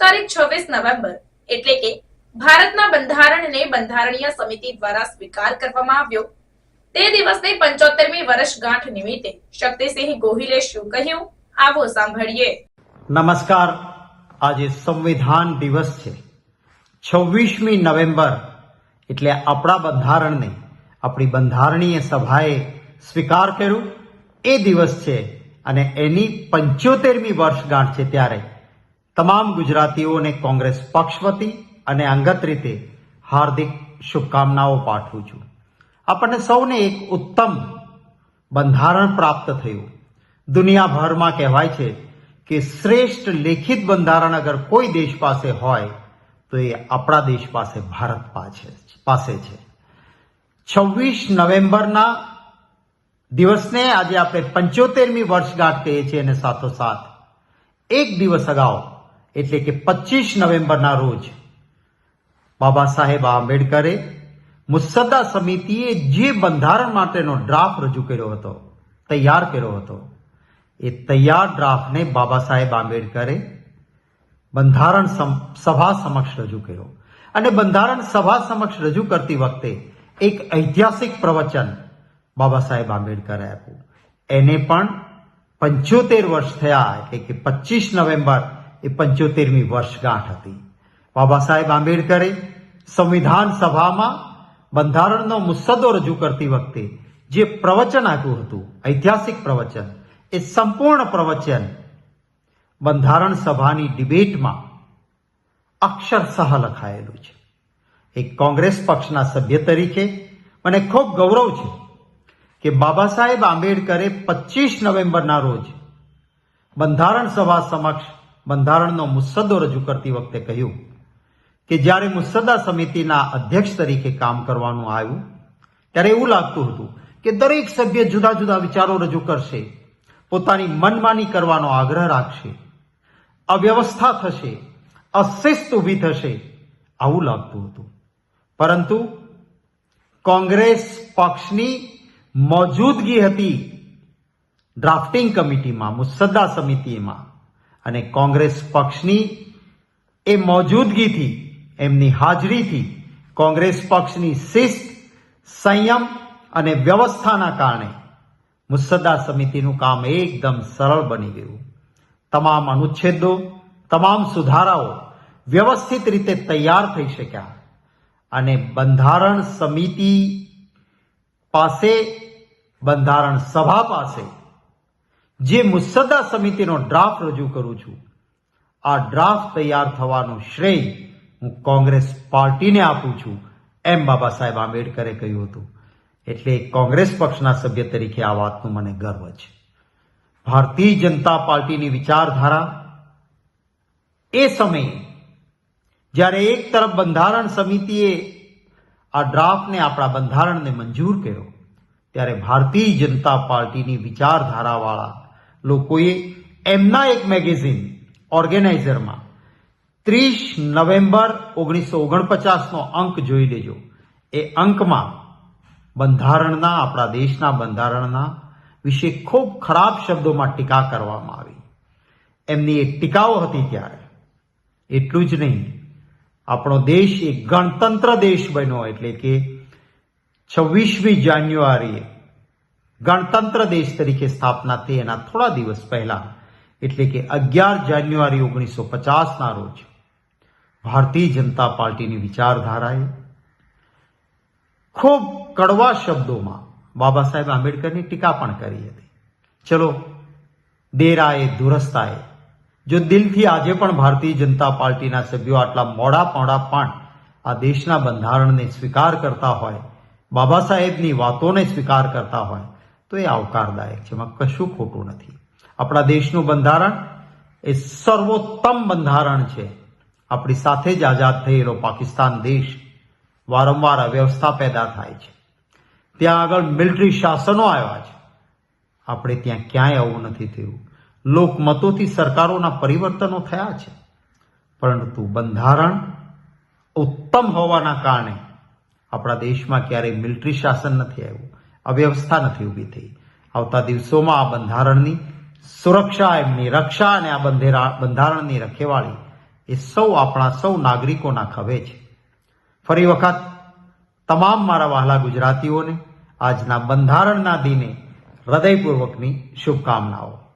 તારીખ છવ્વીસ નવેમ્બર એટલે કે ભારતના બંધારણને બંધારણીય સમિતિ દ્વારા સ્વીકાર કરવામાં આવ્યો. તે દિવસની પંચોતેરમી વર્ષગાંઠ નિમિત્તે શક્તિસિંહ ગોહિલે શું કહ્યું? આવો સાંભળીએ. નમસ્કાર. આજે સંવિધાન દિવસ છે. છવ્વીસમી નવેમ્બર એટલે આપણા બંધારણને આપણી બંધારણીય સભાએ સ્વીકાર કર્યું. એ દિવસ છે અને એની પંચોતેરમી વર્ષગાંઠ છે ત્યારે. તમામ ગુજરાતીઓને કોંગ્રેસ પક્ષ વતી અને અંગત રીતે હાર્દિક શુભકામનાઓ પાઠવું છું. આપણને સૌને એક ઉત્તમ બંધારણ પ્રાપ્ત થયું. દુનિયાભરમાં કહેવાય છે કે શ્રેષ્ઠ લેખિત બંધારણ અગર કોઈ દેશ પાસે હોય, તો એ આપણા દેશ પાસે ભારત પાસે પાસે છે. છવ્વીસ નવેમ્બરના દિવસને આજે આપણે પંચોતેરમી વર્ષગાંઠ કહીએ છીએ અને સાથોસાથ એક દિવસ અગાઉ એટલે કે પચીસ નવેમ્બરના રોજ બાબા સાહેબ આંબેડકરે મુસદ્દા સમિતિએ જે બંધારણ માટેનો ડ્રાફ્ટ રજૂ કર્યો હતો, તૈયાર કર્યો હતો, એ તૈયાર ડ્રાફ્ટને બાબા સાહેબ આંબેડકરે બંધારણ સભા સમક્ષ રજૂ કર્યો. અને બંધારણ સભા સમક્ષ રજૂ કરતી વખતે એક ઐતિહાસિક પ્રવચન બાબા સાહેબ આંબેડકરે આપ્યું. એને પણ પંચોતેર વર્ષ થયા એટલે કે પચીસ નવેમ્બર એ પંચોતેરમી વર્ષગાંઠ હતી. બાબા સાહેબ આંબેડકરે સંવિધાન સભામાં બંધારણનો મુસદ્દો રજૂ કરતી વખતે જે પ્રવચન આપ્યું હતું, ઐતિહાસિક પ્રવચન, એ સંપૂર્ણ પ્રવચન બંધારણ સભાની ડિબેટમાં અક્ષરશઃ લખાયેલું છે. એક કોંગ્રેસ પક્ષના સભ્ય તરીકે મને ખૂબ ગૌરવ છે કે બાબા સાહેબ આંબેડકરે પચીસ નવેમ્બરના રોજ બંધારણ સભા સમક્ષ બંધારણનો મુસદ્દો રજૂ કરતી વખતે કહ્યું કે જ્યારે મુસદ્દા સમિતિના અધ્યક્ષ તરીકે કામ કરવાનું આવ્યું, ત્યારે એવું લાગતું હતું કે દરેક સભ્ય જુદા જુદા વિચારો રજૂ કરશે, પોતાની મનમાની કરવાનો આગ્રહ રાખશે, અવ્યવસ્થા થશે, અશિસ્ત ઊભી થશે આવું લાગતું હતું. પરંતુ કોંગ્રેસ પક્ષની મોજૂદગી હતી ડ્રાફ્ટિંગ કમિટીમાં, મુસદ્દા સમિતિમાં. અને કોંગ્રેસ પક્ષની એ મોજૂદગીથી, એમની હાજરીથી કોંગ્રેસ પક્ષની શિસ્ત, સંયમ અને વ્યવસ્થાના કારણે મુસદ્દા સમિતિનું કામ એકદમ સરળ બની ગયું. તમામ અનુચ્છેદો, તમામ સુધારાઓ વ્યવસ્થિત રીતે તૈયાર થઈ શક્યા અને બંધારણ સમિતિ પાસે, બંધારણ સભા પાસે જે મુસદ્દા સમિતિનો ડ્રાફ્ટ રજૂ કરું છું. આ ડ્રાફ્ટ તૈયાર થવાનું શ્રેય હું કોંગ્રેસ પાર્ટીને આપું છું, એમ બાબા સાહેબ આંબેડકરે કહ્યું હતું. એટલે કોંગ્રેસ પક્ષના સભ્ય તરીકે આ વાતનું મને ગર્વ છે. ભારતીય જનતા પાર્ટીની વિચારધારા એ સમયે જ્યારે એક તરફ બંધારણ સમિતિએ આ ડ્રાફ્ટને આપણા બંધારણને મંજૂર કર્યો, ત્યારે ભારતીય જનતા પાર્ટીની વિચારધારાવાળા લોકોએ એમના એક મેગેઝિન ઓર્ગેનાઇઝરમાં ત્રીસ નવેમ્બર ઓગણીસો ઓગણપચાસનો અંક જોઈ લેજો. એ અંકમાં બંધારણના, આપણા દેશના બંધારણના વિશે ખૂબ ખરાબ શબ્દોમાં ટીકા કરવામાં આવી. એમની એક ટીકાઓ હતી ત્યારે. એટલું જ નહીં. આપણો દેશ એક ગણતંત્ર દેશ બન્યો એટલે કે છવ્વીસમી જાન્યુઆરીએ ગણતંત્ર દેશ તરીકે સ્થાપના થઈ એના થોડા દિવસ પહેલા, એટલે કે અગિયાર જાન્યુઆરી ઓગણીસો પચાસના રોજ, ભારતીય જનતા પાર્ટીની વિચારધારાએ ખૂબ કડવા શબ્દોમાં બાબા સાહેબ આંબેડકરની ટીકા પણ કરી હતી. ચલો, દેરાએ, દુરસ્તાએ, જો દિલથી આજે પણ ભારતીય જનતા પાર્ટીના સભ્યો આટલા મોડા મોડા પણ આ દેશના બંધારણને સ્વીકાર કરતા હોય, બાબા સાહેબની વાતોને સ્વીકાર કરતા હોય તો એ આવકારદાયક છે. એમાં કશું ખોટું નથી. આપણા દેશનું બંધારણ એ સર્વોત્તમ બંધારણ છે. આપણી સાથે જ આઝાદ થયેલો પાકિસ્તાન દેશ વારંવાર અવ્યવસ્થા પેદા થાય છે. ત્યાં આગળ મિલિટરી શાસનો આવ્યા છે. આપણે ત્યાં ક્યાંય આવું નથી થયું. લોકમતોથી સરકારોના પરિવર્તનો થયા છે. પરંતુ બંધારણ ઉત્તમ હોવાના કારણે આપણા દેશમાં ક્યારેય મિલિટરી શાસન નથી આવ્યું. અવ્યવસ્થા નથી ઊભી થઈ. આવતા દિવસોમાં આ બંધારણની સુરક્ષા, એમની રક્ષા અને આ બંધેરા બંધારણની રખેવાળી એ સૌ આપણા સૌ નાગરિકોના ખભે છે. ફરી વખત, તમામ મારા વહાલા ગુજરાતીઓને આજના બંધારણના દિને હૃદયપૂર્વકની શુભકામનાઓ.